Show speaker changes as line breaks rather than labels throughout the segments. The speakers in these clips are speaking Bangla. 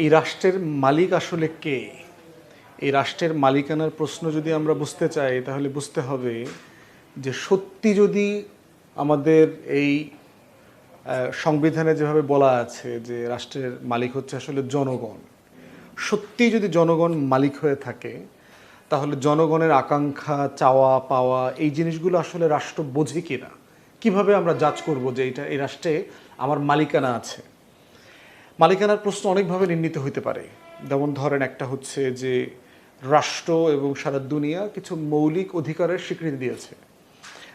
এই রাষ্ট্রের মালিক আসলে কে? এই রাষ্ট্রের মালিকানার প্রশ্ন যদি আমরা বুঝতে চাই, তাহলে বুঝতে হবে যে সত্যি যদি আমাদের এই সংবিধানে যেভাবে বলা আছে যে রাষ্ট্রের মালিক হচ্ছে আসলে জনগণ, সত্যি যদি জনগণ মালিক হয়ে থাকে, তাহলে জনগণের আকাঙ্ক্ষা, চাওয়া, পাওয়া, এই জিনিসগুলো আসলে রাষ্ট্র বোঝে কিনা? কীভাবে আমরা জাজ করব যে এটা, এই রাষ্ট্রে আমার মালিকানা আছে? মালিকানার প্রশ্ন অনেকভাবে নির্ণীত হইতে পারে। যেমন ধরেন একটা হচ্ছে যে, রাষ্ট্র এবং সারা দুনিয়া কিছু মৌলিক অধিকারের স্বীকৃতি দিয়েছে।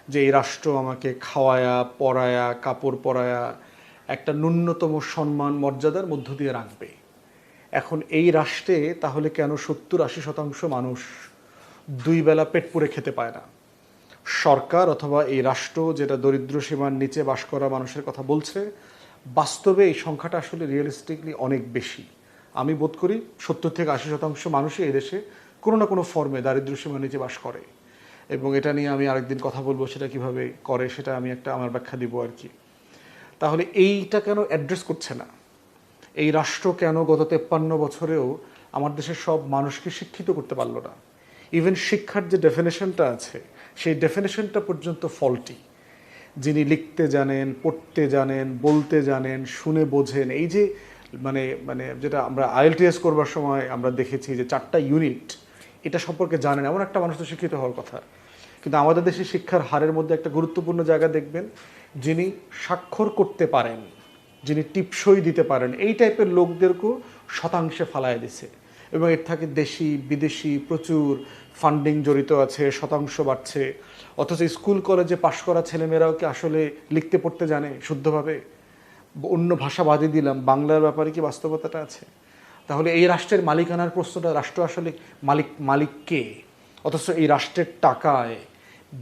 যে, এই রাষ্ট্র আমাকে খাওয়ায়া, পরায়া, কাপড় পরায়া, একটা ন্যূনতম সম্মান, মর্যাদার মধ্য দিয়ে রাখবে। এখন এই রাষ্ট্রে তাহলে কেন সত্তর আশি শতাংশ মানুষ দুই বেলা পেট পুরে খেতে পায় না? সরকার অথবা এই রাষ্ট্র যেটা দরিদ্র সীমার নিচে বাস করা মানুষের কথা বলছে বাস্তবে এই সংখ্যাটা আসলে রিয়েলিস্টিকলি অনেক বেশি। আমি বোধ করি সত্তর থেকে আশি শতাংশ মানুষই এই দেশে কোনো না কোনো ফর্মে দারিদ্র সীমার নিচে বাস করে। এবং এটা নিয়ে আমি আরেকদিন কথা বলব, সেটা কীভাবে করে সেটা আমি একটা আমার ব্যাখ্যা দিব আর কি। তাহলে এইটা কেন অ্যাড্রেস করছে না? এই রাষ্ট্র কেন গত তেপ্পান্ন বছরেও আমার দেশের সব মানুষকে শিক্ষিত করতে পারল না? ইভেন শিক্ষার যে ডেফিনেশনটা আছে, সেই ডেফিনেশনটা পর্যন্ত ফল্টি যিনি লিখতে জানেন, পড়তে জানেন, বলতে জানেন, শুনে বোঝেন, এই যে মানে মানে যেটা আমরা আইএলটিএস করবার সময় আমরা দেখেছি যে চারটা ইউনিট এটা সম্পর্কে জানেন, এমন একটা মানুষ তো শিক্ষিত হওয়ার কথা। কিন্তু আমাদের দেশে শিক্ষার হারের মধ্যে একটা গুরুত্বপূর্ণ জায়গা দেখবেন, যিনি স্বাক্ষর করতে পারেন, যিনি টিপসই দিতে পারেন, এই টাইপের লোকদেরকেও শতাংশে ফালায় দিছে। এবং এর থাকে দেশি, বিদেশি প্রচুর ফান্ডিং জড়িত আছে, শতাংশ বাড়ছে। অথচ স্কুল, কলেজে পাশ করা ছেলেমেয়েরাও কি আসলে লিখতে, পড়তে জানে শুদ্ধভাবে? অন্য ভাষা বাদে দিলাম, বাংলার ব্যাপারে কি বাস্তবতাটা আছে? তাহলে এই রাষ্ট্রের মালিকানার প্রশ্নটা, রাষ্ট্র আসলে মালিক মালিক কে? অথচ এই রাষ্ট্রের টাকায়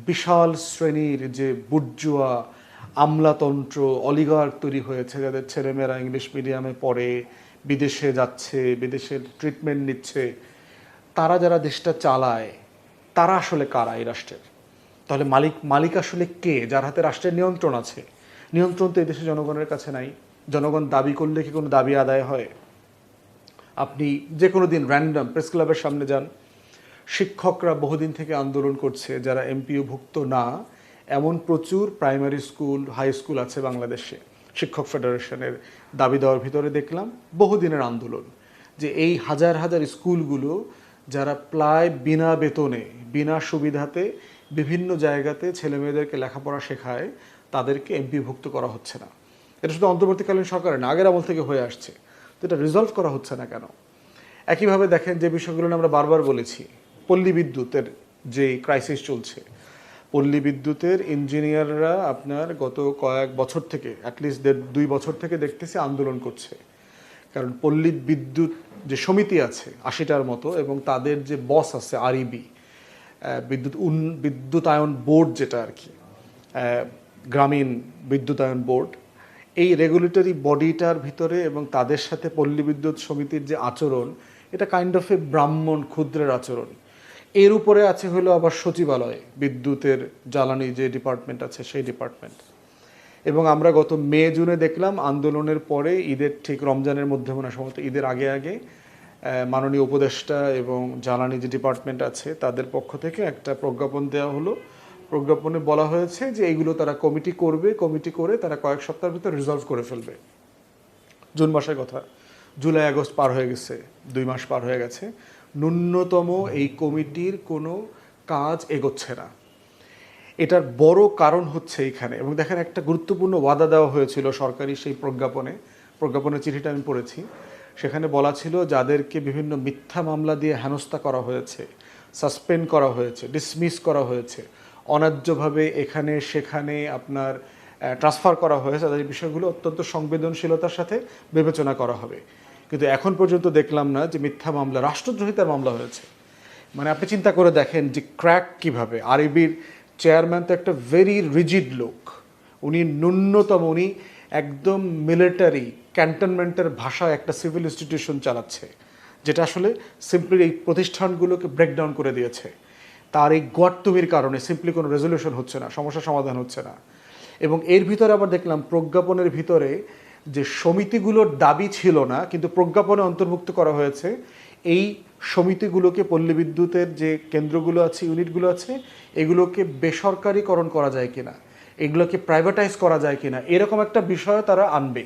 বিশাল শ্রেণির যে বুর্জুয়া আমলাতন্ত্র অলিগার তৈরি হয়েছে, যাদের ছেলেমেয়েরা ইংলিশ মিডিয়ামে পড়ে, বিদেশে যাচ্ছে, বিদেশের ট্রিটমেন্ট নিচ্ছে, তারা যারা দেশটা চালায়, তারা আসলে কারা এই রাষ্ট্রের? তাহলে মালিক মালিক আসলে কে? যার হাতে রাষ্ট্রের নিয়ন্ত্রণ আছে। নিয়ন্ত্রণ তো এই দেশের জনগণের কাছে নাই। জনগণ দাবি করলে কি কোনো দাবি আদায় হয়? আপনি যে কোনো দিন র্যান্ডম প্রেস ক্লাবের সামনে যান। শিক্ষকরা বহুদিন থেকে আন্দোলন করছে, যারা এমপিওভুক্ত না। এমন প্রচুর প্রাইমারি স্কুল হাই স্কুল আছে বাংলাদেশে। শিক্ষক ফেডারেশনের দাবি দেওয়ার ভিতরে দেখলাম বহুদিনের আন্দোলন। যে এই হাজার হাজার স্কুলগুলো যারা প্রায় বিনা বেতনে, বিনা সুবিধাতে বিভিন্ন জায়গাতে ছেলে মেয়েদেরকে লেখাপড়া শেখায়, তাদেরকে এমপিভুক্ত করা হচ্ছে না। এটা শুধু অন্তর্বর্তীকালীন সরকারের না, আগের আমল থেকে হয়ে আসছে। তো এটা রিজলভ করা হচ্ছে না কেন? একইভাবে দেখেন যে বিষয়গুলো আমরা বারবার বলেছি, পল্লী বিদ্যুতের যে ক্রাইসিস চলছে, পল্লী বিদ্যুতের ইঞ্জিনিয়াররা আপনার গত কয়েক বছর থেকে অ্যাটলিস্ট দেড়, দুই বছর থেকে দেখতেছি আন্দোলন করছে। কারণ পল্লী বিদ্যুৎ যে সমিতি আছে, আশিটার মতো, এবং তাদের যে বস আছে আরইবি বিদ্যুৎ উন, বিদ্যুতায়ন বোর্ড যেটা আর কি গ্রামীণ বিদ্যুতায়ন বোর্ড, এই রেগুলেটরি বডিটার ভিতরে এবং তাদের সাথে পল্লী বিদ্যুৎ সমিতির যে আচরণ, এটা কাইন্ড অফ এ ব্রাহ্মণ ক্ষুদ্রের আচরণ। এর উপরে আছে হলো আবার সচিবালয়, বিদ্যুতের জ্বালানি যে ডিপার্টমেন্ট আছে সেই ডিপার্টমেন্ট এবং আমরা গত মে জুনে দেখলাম আন্দোলনের পরে ঈদের ঠিক রমজানের মধ্যে মনে সম্ভবত ঈদের আগে আগে মাননীয় উপদেষ্টা এবং জ্বালানি যে ডিপার্টমেন্ট আছে, তাদের পক্ষ থেকে একটা প্রজ্ঞাপন দেওয়া হলো। প্রজ্ঞাপনে বলা হয়েছে যে এইগুলো তারা কমিটি করবে কমিটি করে তারা কয়েক সপ্তাহের ভিতরে রিজলভ করে ফেলবে। জুন মাসের কথা। জুলাই, আগস্ট পার হয়ে গেছে, দুই মাস পার হয়ে গেছে। ন্যূনতম এই কমিটির কোনো কাজ এগোচ্ছে না। এটার বড় কারণ হচ্ছে এখানে, এবং দেখেন একটা গুরুত্বপূর্ণ ওয়াদা দেওয়া হয়েছিল সরকারি সেই প্রজ্ঞাপনে। প্রজ্ঞাপনের চিঠিটা আমি পড়েছি। সেখানে বলা ছিল যাদেরকে বিভিন্ন মিথ্যা মামলা দিয়ে হেনস্থা করা হয়েছে, সাসপেন্ড করা হয়েছে ডিসমিস করা হয়েছে। অন্যায্যভাবে এখানে সেখানে আপনার ট্রান্সফার করা হয়েছে। তাদের বিষয়গুলো অত্যন্ত সংবেদনশীলতার সাথে বিবেচনা করা হবে। কিন্তু এখন পর্যন্ত দেখলাম না যে মিথ্যা মামলা, রাষ্ট্রদ্রোহিতার মামলা হয়েছে। মানে আপনি চিন্তা করে দেখেন যে ক্র্যাক কীভাবে। আরবির চেয়ারম্যান তো একটা ভেরি রিজিড লোক। উনি ন্যূনতম, উনি একদম মিলিটারি ক্যান্টনমেন্টের ভাষায় একটা সিভিল ইনস্টিটিউশন চালাচ্ছে, যেটা আসলে সিম্পলি এই প্রতিষ্ঠানগুলোকে ব্রেকডাউন করে দিয়েছে। তার এই গোয়ার্তুমির কারণে সিম্পলি কোনো রেজলিউশন হচ্ছে না, সমস্যা সমাধান হচ্ছে না। এবং এর ভিতরে আবার দেখলাম, প্রজ্ঞাপনের ভিতরে যে সমিতিগুলোর দাবি ছিল না, কিন্তু প্রজ্ঞাপনে অন্তর্ভুক্ত করা হয়েছে, এই সমিতিগুলোকে পল্লী বিদ্যুতের যে কেন্দ্রগুলো আছে ইউনিটগুলো আছে, এগুলোকে বেসরকারীকরণ করা যায় কিনা। এগুলোকে প্রাইভেটাইজ করা যায় কিনা, এরকম একটা বিষয় তারা আনবে।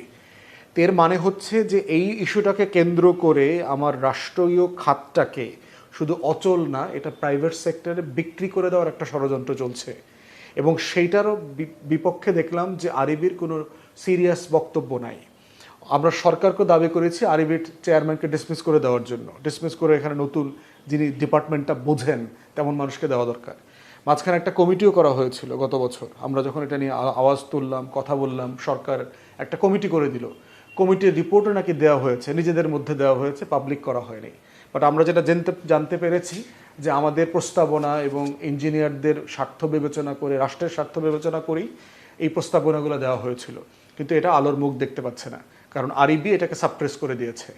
এর মানে হচ্ছে যে এই ইস্যুটাকে কেন্দ্র করে আমার রাষ্ট্রীয় খাতটাকে শুধু অচল না, এটা প্রাইভেট সেক্টরে বিক্রি করে দেওয়ার একটা ষড়যন্ত্র চলছে। এবং সেইটারও বিপক্ষে দেখলাম যে আরিবির কোনো সিরিয়াস বক্তব্য নাই। আমরা সরকারকে দাবি করেছি আরিবির চেয়ারম্যানকে ডিসমিস করে দেওয়ার জন্য। ডিসমিস করে এখানে নতুন যিনি ডিপার্টমেন্টটা বোঝেন, তেমন মানুষকে দেওয়া দরকার। মাঝখানে একটা কমিটিও করা হয়েছিল গত বছর। আমরা যখন এটা নিয়ে আওয়াজ তুললাম, কথা বললাম, সরকার একটা কমিটি করে দিল। কমিটির রিপোর্টও নাকি দেওয়া হয়েছে, নিজেদের মধ্যে দেওয়া হয়েছে পাবলিক করা হয়নি। বাট আমরা যেটা জানতে জানতে পেরেছি যে আমাদের প্রস্তাবনা এবং ইঞ্জিনিয়ারদের স্বার্থ বিবেচনা করে, রাষ্ট্রের স্বার্থ বিবেচনা করেই এই প্রস্তাবনাগুলো দেওয়া হয়েছিল। কিন্তু এটা আলোর মুখ দেখতে পাচ্ছে না। কারণ আরইবি এটাকে সাপ্রেস করে দিয়েছে।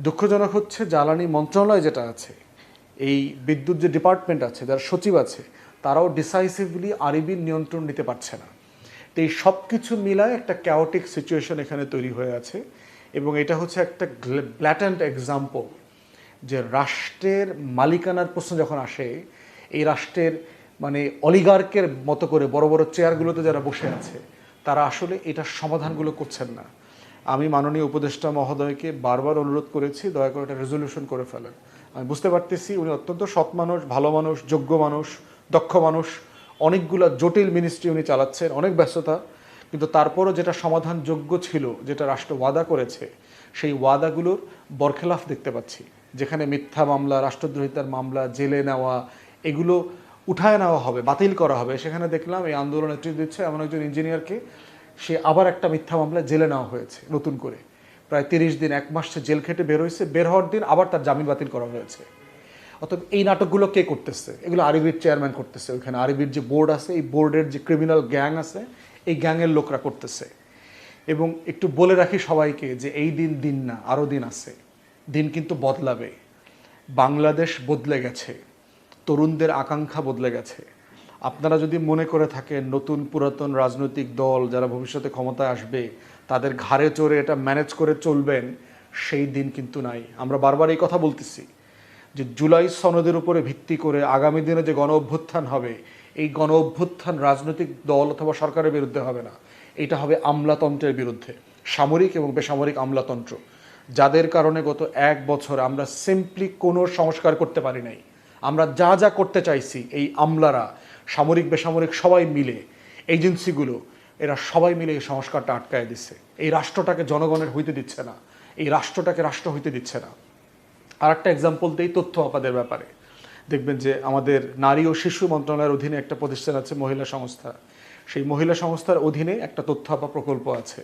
দুঃখজনক হচ্ছে, জ্বালানি মন্ত্রণালয় যেটা আছে, এই বিদ্যুৎ যে ডিপার্টমেন্ট আছে, যার সচিব আছে তারাও ডিসাইসিভলি আরবির নিয়ন্ত্রণ নিতে পারছে না। তো এই সব কিছু মিলায় একটা ক্যাওটিক সিচুয়েশন এখানে তৈরি হয়ে আছে এবং এটা হচ্ছে একটা ব্ল্যাটেন্ট এক্সাম্পল যে রাষ্ট্রের মালিকানার প্রশ্ন যখন আসে, এই রাষ্ট্রের মানে অলিগার্কের মতো করে বড় বড় চেয়ারগুলোতে যারা বসে আছে, তারা আসলে এটার সমাধানগুলো করছেন না। আমি মাননীয় উপদেষ্টা মহোদয়কে বারবার অনুরোধ করেছি, দয়া করে একটা রেজলিউশন করে ফেলেন। আমি বুঝতে পারতেছি উনি অত্যন্ত সৎ মানুষ, ভালো মানুষ, যোগ্য মানুষ দক্ষ মানুষ, অনেকগুলা জটিল মিনিস্ট্রি উনি চালাচ্ছেন, অনেক ব্যস্ততা, কিন্তু তারপরও যেটা সমাধান যোগ্য ছিল, যেটা রাষ্ট্র ওয়াদা করেছে, সেই ওয়াদাগুলোর বরখেলাফ দেখতে পাচ্ছি। যেখানে মিথ্যা মামলা, রাষ্ট্রদ্রোহিতার মামলা, জেলে নেওয়া, এগুলো উঠায় নেওয়া হবে, বাতিল করা হবে। সেখানে দেখলাম এই আন্দোলন নেতৃত্ব দিচ্ছে এমন একজন ইঞ্জিনিয়ারকে সে আবার একটা মিথ্যা মামলায় জেলে নেওয়া হয়েছে, নতুন করে। প্রায় তিরিশ দিন, এক মাস সে জেল খেটে বের হয়েছে, বের হওয়ার দিন আবার তার জামিন বাতিল করা হয়েছে। অতএব এই নাটকগুলো কে করতেছে? এগুলো আরবির চেয়ারম্যান করতেছে ওইখানে। আরবির যে বোর্ড আছে, এই বোর্ডের যে ক্রিমিনাল গ্যাং আছে, এই গ্যাংয়ের লোকরা করতেছে। এবং একটু বলে রাখি সবাইকে যে এই দিন দিন না আরও দিন আছে। দিন কিন্তু বদলাবে। বাংলাদেশ বদলে গেছে। তরুণদের আকাঙ্ক্ষা বদলে গেছে। আপনারা যদি মনে করে থাকেন নতুন পুরাতন রাজনৈতিক দল যারা ভবিষ্যতে ক্ষমতায় আসবে, তাদের ঘাড়ে চড়ে এটা ম্যানেজ করে চলবেন, সেই দিন কিন্তু নাই। আমরা বারবার এই কথা বলতেছি। যে জুলাই সনদের উপরে ভিত্তি করে আগামী দিনে যে গণ অভ্যুত্থান হবে, এই গণ অভ্যুত্থান রাজনৈতিক দল অথবা সরকারের বিরুদ্ধে হবে না। এটা হবে আমলাতন্ত্রের বিরুদ্ধে, সামরিক এবং বেসামরিক আমলাতন্ত্র। যাদের কারণে গত এক বছর আমরা সিম্পলি কোনো সংস্কার করতে পারি নাই। আমরা যা যা করতে চাইছি, এই আমলারা, সামরিক, বেসামরিক সবাই মিলে, এজেন্সিগুলো, এরা সবাই মিলে এই সংস্কারটা আটকায় দিচ্ছে। এই রাষ্ট্রটাকে জনগণের হইতে দিচ্ছে না। এই রাষ্ট্রটাকে রাষ্ট্র হইতে দিচ্ছে না। আর একটা এক্সাম্পল দিই তথ্য আপাদের ব্যাপারে। দেখবেন যে আমাদের নারী ও শিশু মন্ত্রণালয়ের অধীনে একটা প্রতিষ্ঠান আছে, মহিলা সংস্থা। সেই মহিলা সংস্থার অধীনে একটা তথ্য আপা প্রকল্প আছে।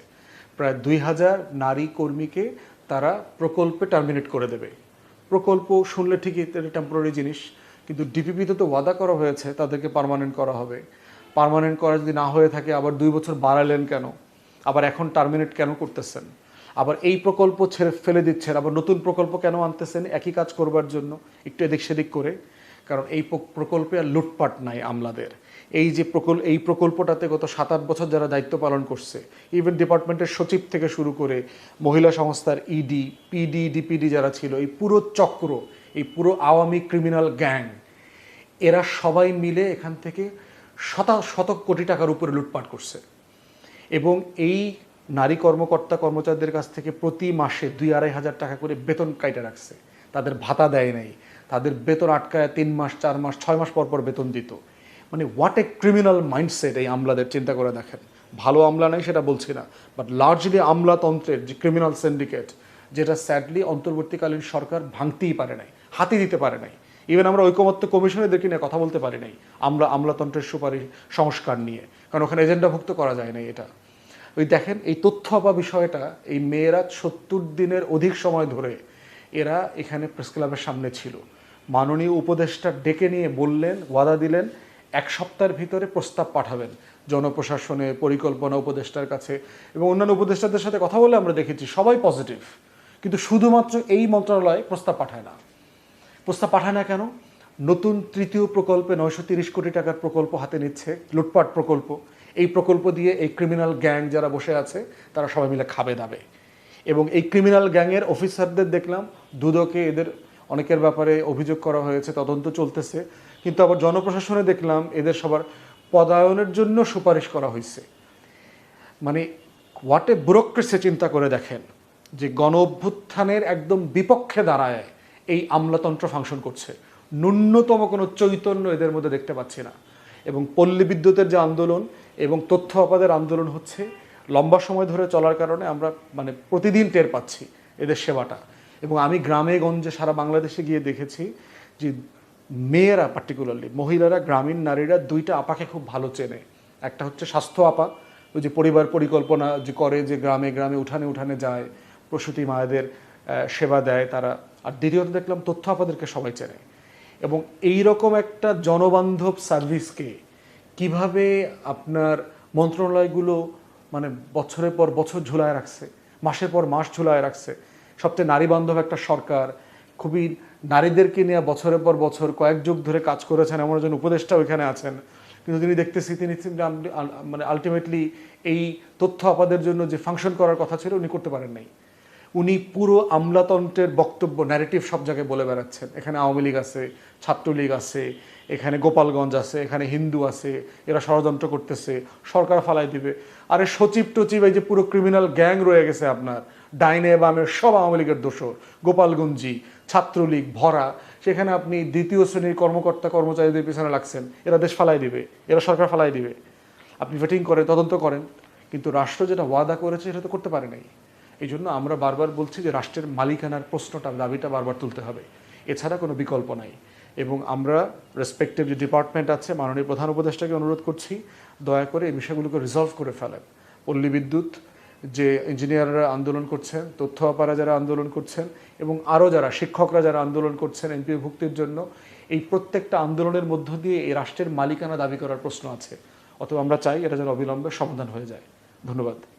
প্রায় দুই হাজার নারী কর্মীকে তারা প্রকল্পে টার্মিনেট করে দেবে। প্রকল্প শুনলে ঠিকই টেম্পোরারি জিনিস, কিন্তু ডিপিপিতে তো ওয়াদা করা হয়েছে, তাদেরকে পার্মানেন্ট করা হবে। পার্মানেন্ট করা যদি না হয়ে থাকে, আবার দুই বছর বাড়ালেন কেন? আবার এখন টার্মিনেট কেন করতেছেন? আবার এই প্রকল্প ছেড়ে ফেলে দিচ্ছেন, আবার নতুন প্রকল্প কেন আনতেছেন? একই কাজ করবার জন্য একটু এদিক সেদিক করে, কারণ এই প্রকল্পে আর লুটপাট নাই আমলাদের। এই যে প্রকল্প এই প্রকল্পটাতে গত সাত, আট বছর যারা দায়িত্ব পালন করছে ইভেন ডিপার্টমেন্টের সচিব থেকে শুরু করে মহিলা সংস্থার ইডি পিডি ডিপিডি যারা ছিল, এই পুরো চক্র, এই পুরো আওয়ামী ক্রিমিনাল গ্যাং এরা সবাই মিলে এখান থেকে শতা শতক কোটি টাকার উপরে লুটপাট করছে। এবং এই নারী কর্মকর্তা কর্মচারীদের কাছ থেকে প্রতি মাসে দুই আড়াই হাজার টাকা করে বেতন কাইটে রাখছে। তাদের ভাতা দেয় নাই। তাদের বেতন আটকায় তিন মাস, চার মাস, ছয় মাস পর পর বেতন দিত। মানে হোয়াট এ ক্রিমিনাল মাইন্ডসেট এই আমলাদের, চিন্তা করে দেখেন। ভালো আমলা নাই সেটা বলছি না বাট লার্জলি আমলাতন্ত্রের যে ক্রিমিনাল সিন্ডিকেট যেটা স্যাডলি অন্তর্বর্তীকালীন সরকার ভাঙতেই পারে নাই, হাতি দিতে পারে নাই। ইভেন আমরা ঐকমত্য কমিশনে দেখি না কথা বলতে পারি নাই, আমরা আমলাতন্ত্রের সুপারিশ, সংস্কার নিয়ে। কারণ ওখানে এজেন্ডাভুক্ত করা যায় নাই এটা। ওই দেখেন, এই তথ্য বা বিষয়টা এই মেয়েরা সত্তর দিনের অধিক সময় ধরে এরা এখানে প্রেস ক্লাবের সামনে ছিল। মাননীয় উপদেষ্টা ডেকে নিয়ে বললেন, ওয়াদা দিলেন, এক সপ্তাহের ভিতরে প্রস্তাব পাঠাবেন জনপ্রশাসনে, পরিকল্পনা উপদেষ্টার কাছে এবং অন্যান্য উপদেষ্টাদের সাথে কথা বলে আমরা দেখেছি, সবাই পজিটিভ। কিন্তু শুধুমাত্র এই মন্ত্রণালয় প্রস্তাব পাঠায় না। প্রস্তাব পাঠায় না কেন? নতুন তৃতীয় প্রকল্পে নয়শো তিরিশ কোটি টাকার প্রকল্প হাতে নিচ্ছে, লুটপাট প্রকল্প। এই প্রকল্প দিয়ে এই ক্রিমিনাল গ্যাং যারা বসে আছে, তারা সবাই মিলে খাবে দাবে। এবং এই ক্রিমিনাল গ্যাংয়ের অফিসারদের দেখলাম, দুদকে এদের অনেকের ব্যাপারে অভিযোগ করা হয়েছে, তদন্ত চলতেছে। কিন্তু আবার জনপ্রশাসনে দেখলাম, এদের সবার পদায়নের জন্য সুপারিশ করা হয়েছে। মানে হোয়াট এ ব্যুরোক্রেসি চিন্তা করে দেখেন, যে গণ অভ্যুত্থানের একদম বিপক্ষে দাঁড়ায় এই আমলাতন্ত্র ফাংশন করছে। ন্যূনতম কোনো চৈতন্য এদের মধ্যে দেখতে পাচ্ছি না। এবং পল্লী বিদ্যুতের যে আন্দোলন এবং তথ্য অপাদের আন্দোলন হচ্ছে। লম্বা সময় ধরে চলার কারণে আমরা মানে প্রতিদিন টের পাচ্ছি এদের সেবাটা। এবং আমি গ্রামে গঞ্জে সারা বাংলাদেশে গিয়ে দেখেছি যে মেয়েরা পার্টিকুলারলি মহিলারা, গ্রামীণ নারীরা দুইটা আপাকে খুব ভালো চেনে। একটা হচ্ছে স্বাস্থ্য আপা, ওই যে পরিবার পরিকল্পনা যে করে যে গ্রামে গ্রামে উঠানে উঠানে যায়, প্রসূতি মায়েদের সেবা দেয় তারা। আর দ্বিতীয়ত দেখলাম তথ্য আপাদেরকে সবাই চেনে। এবং এই রকম একটা জনবান্ধব সার্ভিসকে কীভাবে আপনার মন্ত্রণালয়গুলো মানে বছরের পর বছর ঝুলায় রাখছে, মাসের পর মাস ঝুলায় রাখছে? সবচেয়ে নারী বান্ধব একটা সরকার, খুবই নারীদেরকে নিয়ে বছরের পর বছর কয়েক যুগ ধরে কাজ করেছেন এমন একজন উপদেষ্টা ওইখানে আছেন। কিন্তু তিনি দেখতেছি, তিনি মানে আলটিমেটলি এই তথ্য আপাদের জন্য যে ফাংশন করার কথা ছিল, উনি করতে পারেন নাই। উনি পুরো আমলাতন্ত্রের বক্তব্য ন্যারেটিভ সব জায়গায় বলে বেড়াচ্ছেন। এখানে আওয়ামী লীগ আছে, ছাত্রলীগ আছে, এখানে গোপালগঞ্জ আছে, এখানে হিন্দু আছে, এরা ষড়যন্ত্র করতেছে, সরকার ফালাই দিবে। আরে সচিব টচিব এই যে পুরো ক্রিমিনাল গ্যাং রয়ে গেছে আপনার, ডাইনে বামে সব আওয়ামী লীগের দোষর। গোপালগঞ্জি, ছাত্রলীগ, ভরা, সেখানে আপনি দ্বিতীয় শ্রেণির কর্মকর্তা, কর্মচারীদের পিছনে লাগছেন। এরা দেশ ফালাই দিবে, এরা সরকার ফালাই দিবে। আপনি ভেটিং করেন তদন্ত করেন, কিন্তু রাষ্ট্র যেটা ওয়াদা করেছে সেটা তো করতে পারে নাই। এই জন্য আমরা বারবার বলছি যে রাষ্ট্রের মালিকানার প্রশ্নটা দাবিটা বারবার তুলতে হবে। এছাড়া কোনো বিকল্প নাই। এবং আমরা রেসপেক্টিভ যে ডিপার্টমেন্ট আছে, মাননীয় প্রধান উপদেষ্টাকে অনুরোধ করছি, দয়া করে এই বিষয়গুলোকে রিজলভ করে ফেলেন। পল্লী বিদ্যুৎ যে ইঞ্জিনিয়াররা আন্দোলন করছেন, তথ্য অপারা যারা আন্দোলন করছেন, এবং আরও যারা শিক্ষকরা যারা আন্দোলন করছেন এনপিও ভুক্তির জন্য, এই প্রত্যেকটা আন্দোলনের মধ্য দিয়ে এই রাষ্ট্রের মালিকানা দাবি করার প্রশ্ন আছে। অথবা আমরা চাই এটা যেন অবিলম্বে সমাধান হয়ে যায়। ধন্যবাদ।